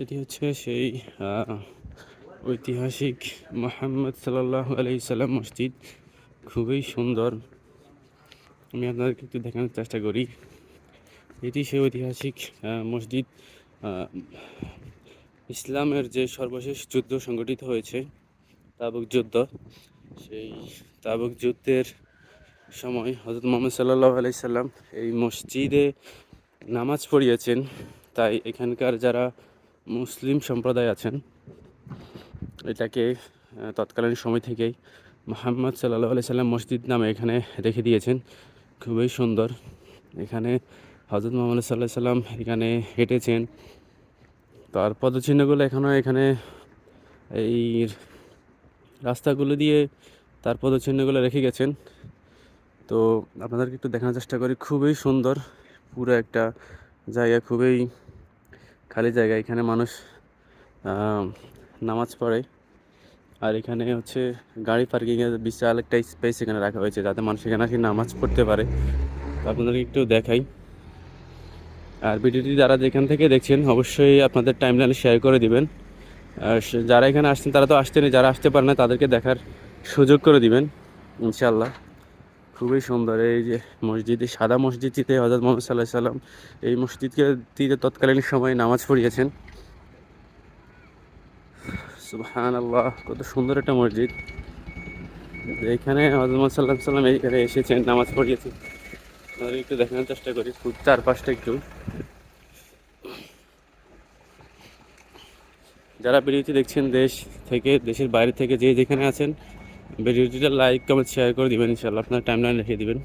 এটি হচ্ছে সেই ঐতিহাসিক মোহাম্মদ সাল্লাহ আলাই সাল্লাম মসজিদ। খুবই সুন্দর। আমি আপনাদেরকে একটু দেখানোর চেষ্টা করি। এটি সেই ঐতিহাসিক মসজিদ। ইসলামের যে সর্বশেষ যুদ্ধ সংগঠিত হয়েছে, তাবুক যুদ্ধ, সেই তাবুক যুদ্ধের সময় হজরত মোহাম্মদ সাল্লাহ আলাই সাল্লাম এই মসজিদে নামাজ পড়িয়েছেন। তাই এখানকার যারা মুসলিম সম্প্রদায় আছেন, এটাকে তৎকালীন সময় থেকেই মোহাম্মদ সাল্লাহ আলাই সাল্লাম মসজিদ নামে এখানে রেখে দিয়েছেন। খুবই সুন্দর। এখানে হজরত মোহাম্মদ সাল্লাহ সাল্লাম এখানে হেঁটেছেন। তার পদচিহ্নগুলো এখনও এখানে এই রাস্তাগুলো দিয়ে তার পদচিহ্নগুলো রেখে গেছেন। তো আপনাদেরকে একটু দেখানোর চেষ্টা করি। খুবই সুন্দর। পুরো একটা জায়গা, খুবই খালি জায়গা এখানে মানুষ নামাজ পড়ে। আর এখানে হচ্ছে গাড়ি পার্কিংয়ের বিশাল একটা স্পেস এখানে রাখা হয়েছে, যাতে মানুষ এখানে আসে নামাজ পড়তে পারে। আপনাদেরকে একটু দেখাই। আর ভিডিওটি যারা যেখান থেকে দেখছেন, অবশ্যই আপনাদের টাইমলাইনে শেয়ার করে দিবেন। আর যারা এখানে আসছেন, তারা তো আসতেনি যারা আসতে পারে না, তাদেরকে দেখার সুযোগ করে দিবেন ইনশাল্লাহ খুবই সুন্দর। এই যে মসজিদ, সাদা মসজিদটিতে হজরত মোহাম্মদ সাল্লাহ সাল্লাম এই মসজিদকে তিতে তৎকালীন সময়ে নামাজ পড়িয়েছেন। সুবহান আল্লাহ কত সুন্দর একটা মসজিদ। এখানে হজরত মোহাম্মদ সাল্লাহ সাল্লাম এইখানে এসেছেন, নামাজ পড়িয়েছেন। একটু দেখানোর চেষ্টা করি, খুব চারপাশটা একটু। যারা ভিডিওটি দেখছেন দেশ থেকে, দেশের বাইরে থেকে যে যেখানে আছেন ভিডিওটিটা লাইক কমেন্ট শেয়ার করে দিবেন ইনশাল্লাহ আপনার টাইমলাইন রেখে দিবেন।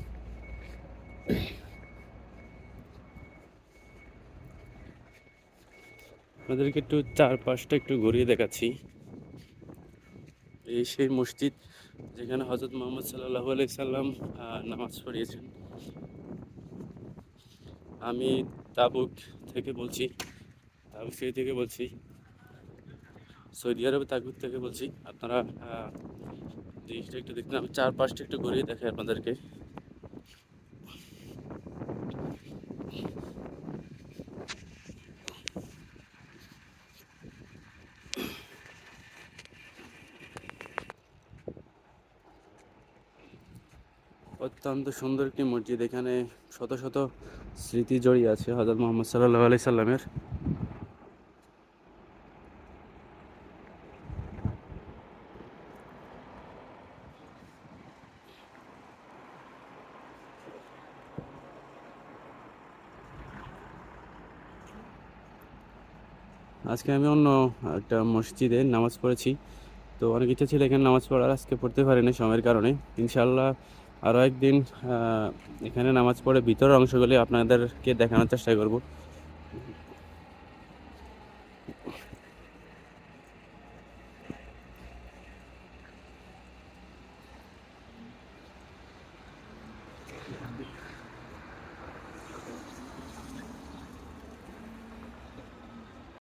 আপনাদেরকে একটু চারপাশটা একটু ঘুরিয়ে দেখাচ্ছি। এই সেই মসজিদ যেখানে হজরত মোহাম্মদ সাল্লাহ আলাই সাল্লাম নামাজ পড়িয়েছেন। আমি তাবুক থেকে বলছি, তাবুক সেই থেকে বলছি, সৌদি আরবে তাবুক থেকে বলছি। আপনারা জিনিসটা একটু দেখতে আমি চারপাশটা একটু ঘুরিয়ে দেখাই আপনাদেরকে। অত্যন্ত সুন্দর একটি মসজিদ, এখানে শত শত স্মৃতি জড়িয়ে আছে হজরত মোহাম্মদ সাল্লাহ আলাই সাল্লামের। আজকে আমি অন্য একটা মসজিদে নামাজ পড়েছি। তো অনেক ইচ্ছা ছিল এখানে নামাজ পড়ার, আজকে পড়তে পারিনি সময়ের কারণে। ইনশাল্লাহ আরও একদিন এখানে নামাজ পড়ে ভিতরের অংশগুলি আপনাদেরকে দেখানোর চেষ্টা করব।